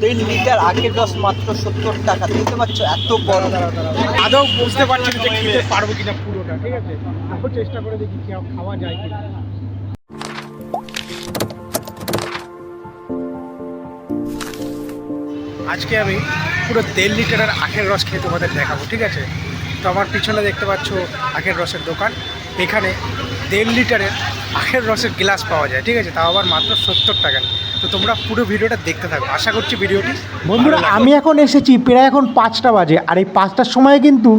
দেড় লিটার আখের রস মাত্র সত্তর টাকা। দেখতে পাচ্ছ এত বড়। আদৌ বুঝতে পারছি যে খেতে পারব কিনা পুরোটা, ঠিক আছে? এখন চেষ্টা করে দেখি খাওয়া যায় কিনা। আজকে আমি পুরো দেড় লিটারের আখের রস খেয়ে তোমাদের দেখাবো, ঠিক আছে? তো আমার পিছনে দেখতে পাচ্ছ আখের রসের দোকান। এখানে দেড় লিটারের আখের রসের গ্লাস পাওয়া যায়, ঠিক আছে? তাও আবার মাত্র সত্তর টাকা তো তোমরা পুরো ভিডিওটা দেখতে থাকো। আশা করছি ভিডিওটি বন্ধুরা আমি এখন এসেছি প্রায় এখন পাঁচটা বাজে আর এই পাঁচটার সময় কিন্তু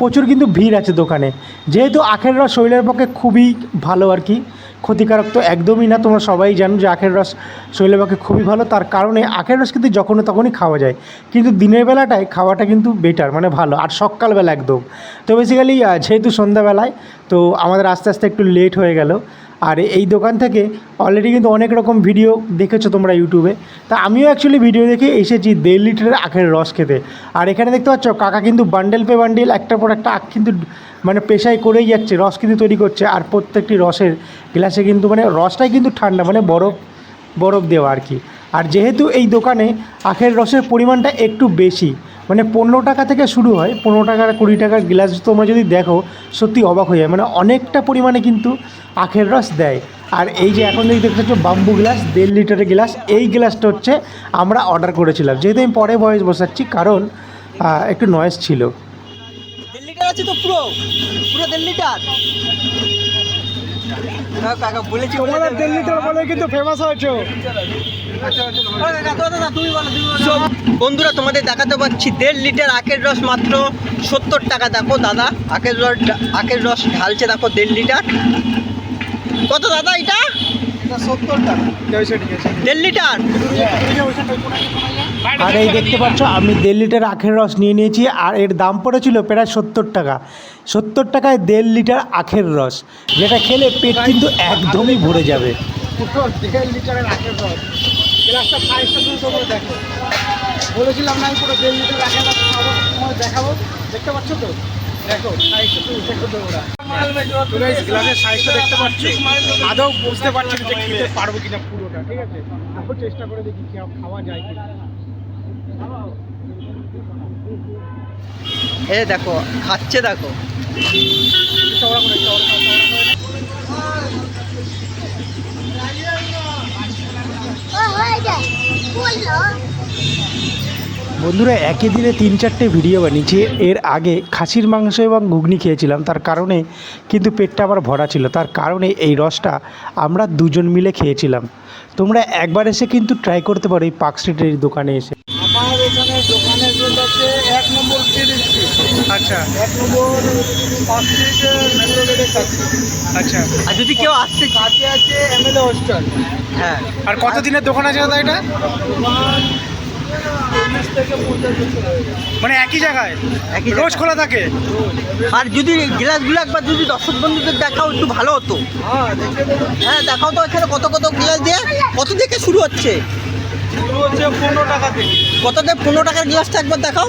প্রচুর কিন্তু ভিড় আছে দোকানে। যেহেতু আখের রস শরীরের পক্ষে খুবই ভালো আর কি ক্ষতিকারক তো একদমই না তোমরা সবাই জানো যে আখের রস শরীরের পক্ষে খুবই ভালো। তার কারণে আখের রস কিন্তু যখন তখনই খাওয়া যায়। কিন্তু দিনের বেলাটায় খাওয়াটা কিন্তু বেটার মানে ভালো আর সকালবেলা একদম। তো বেসিক্যালি যেহেতু সন্ধ্যাবেলায় তো আমাদের আস্তে আস্তে একটু লেট হয়ে গেল। আর এই দোকান থেকে অলরেডি কিন্তু অনেক রকম ভিডিও দেখেছ তোমরা ইউটিউবে তা আমিও অ্যাকচুয়ালি ভিডিও দেখে এসেছি দেড় লিটারের আখের রস খেতে। আর এখানে দেখতে পাচ্ছ, কাকা কিন্তু বান্ডেল পে বান্ডেল একটার পর একটা আখ কিন্তু মানে পেশায় করেই যাচ্ছে, রস কিন্তু তৈরি করছে। আর প্রত্যেকটি রসের গ্লাসে কিন্তু মানে রসটাই কিন্তু ঠান্ডা মানে বরফ বরফ দেওয়া আর কি। আর যেহেতু এই দোকানে আখের রসের পরিমাণটা একটু বেশি মানে পনেরো টাকা থেকে শুরু হয়, পনেরো টাকা কুড়ি টাকার গ্লাস তোমরা যদি দেখো, সত্যি অবাক হয়ে যায়। মানে অনেকটা পরিমাণে কিন্তু আখের রস দেয়। আর এই যে এখন দেখতে বাম্বু গ্লাস দেড় লিটারের গ্লাস এই গ্লাসটা হচ্ছে আমরা অর্ডার করেছিলাম। যেহেতু আমি পরে বয়স বসাচ্ছি, কারণ একটু নয়েস ছিল। আছে তো পুরো? পুরো দেড় লিটার? বলে কিন্তু ফেমাস। বন্ধুরা, তোমাদের দেখাতে পাচ্ছি, দেড় লিটার আখের রস মাত্র সত্তর টাকা। দেখো দাদা, আখের রস আখের রস ঢালছে, দেখো দেড় লিটার। কত দাদা এটা? দেড় লিটার? আর এই দেখতে পাচ্ছ আমি দেড় লিটার আখের রস নিয়ে নিয়েছি আর এর দাম পড়েছিল প্রায় সত্তর টাকা। সত্তর টাকায় দেড় লিটার আখের রস যেটা খেলে পেট কিন্তু একদমই ভরে যাবে। দেড় লিটারের আখের রস। গ্লাসটা সাইজটা তোমরা দেখো। বলেছিলাম না আমি পুরো দেড় লিটার আখের রস দেখাবো। দেখতে পাচ্ছ তো? দেখো গ্লাসের সাইজটা দেখতে পাচ্ছ? আদৌ বুঝতে পারছি যে খেতে পারব কিনা পুরোটা ঠিক আছে? চেষ্টা করে দেখি কি খাওয়া যায় কিনা। এ দেখো খাচ্ছে দেখো। চওড়া করে চওড়া বন্ধুরা একই দিনে তিন চারটে ভিডিও বানিয়েছি। এর আগে খাসির মাংস এবং ঘুগনি খেয়েছিলাম। তার কারণে কিন্তু পেটটা আমার ভরা ছিল। তার কারণে এই রসটা আমরা দুজন মিলে খেয়েছিলাম। তোমরা একবার এসে কিন্তু ট্রাই করতে পারো এই পার্ক স্ট্রিটের দোকানে এসে। আমার এখানে দোকানের জন্য হচ্ছে এক নম্বর আচ্ছা। এক নম্বর কাছে। আচ্ছা। আর যদি কেউ আসতে কাছে আছে এমএলএ হোস্টেল হ্যাঁ। আর কত দিনের দোকান আছে দাদা এটা? মানে একই জায়গায়? একই রোজ খোলা থাকে? আর যদি গ্লাসগুলো একবার যদি দর্শক বন্ধুদের দেখাও একটু ভালো হতো। হ্যাঁ দেখাও তো এখানে কত কত গ্লাস দিয়ে কত থেকে শুরু হচ্ছে? শুরু হচ্ছে পনেরো টাকার গ্লাসটা একবার দেখাও।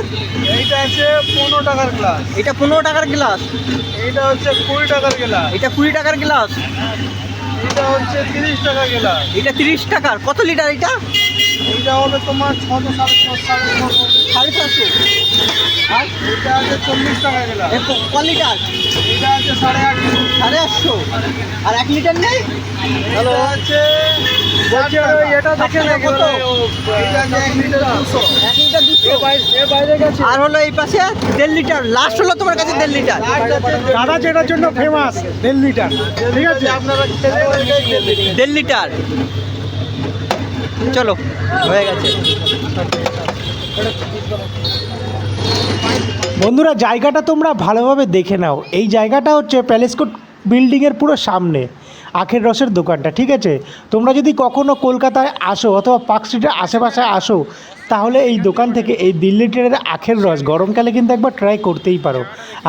এইটা আছে পনেরো টাকার গ্লাস। এটা পনেরো টাকার গ্লাস? এইটা হচ্ছে কুড়ি টাকার গ্লাস। এটা কুড়ি টাকার গ্লাস? এইটা হচ্ছে তিরিশ টাকা গ্লাস। এটা তিরিশ টাকার। কত লিটার এটা? এইটা হবে তোমার ছশো সাড়ে ছশো সাড়ে ছশো সাড়ে ছশো আর এটা আছে চল্লিশ টাকা ক- লিটার? এটা আছে সাড়ে আটশো। সাড়ে আটশো? আর এক লিটার নেই? হ্যালো? আছে আর হলো এই পাশে দেড় লিটার। লাস্ট হলো তোমার কাছে দেড় লিটার। দাদা যেটার জন্য ফেমাস দেড় লিটার। ঠিক আছে? আপনারা দেড় লিটার। চলো, হয়ে গেছে। বন্ধুরা, জায়গাটা তোমরা ভালোভাবে দেখে নাও। এই জায়গাটা হচ্ছে প্যালেসকোট বিল্ডিংয়ের পুরো সামনে। আখের রসের দোকানটা, ঠিক আছে? তোমরা যদি কখনও কলকাতায় আসো অথবা পার্ক স্ট্রিটের আশেপাশে আসো, তাহলে এই দোকান থেকে এই দিল্লি লিটারের আখের রস গরমকালে কিন্তু একবার ট্রাই করতেই পারো।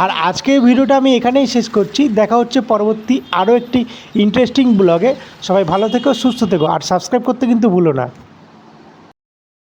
আর আজকে ভিডিওটা আমি এখানেই শেষ করছি। দেখা হচ্ছে পরবর্তী আরও একটি ইন্টারেস্টিং ব্লগে সবাই ভালো থেকো, সুস্থ থেকো, আর সাবস্ক্রাইব করতে কিন্তু ভুলো না।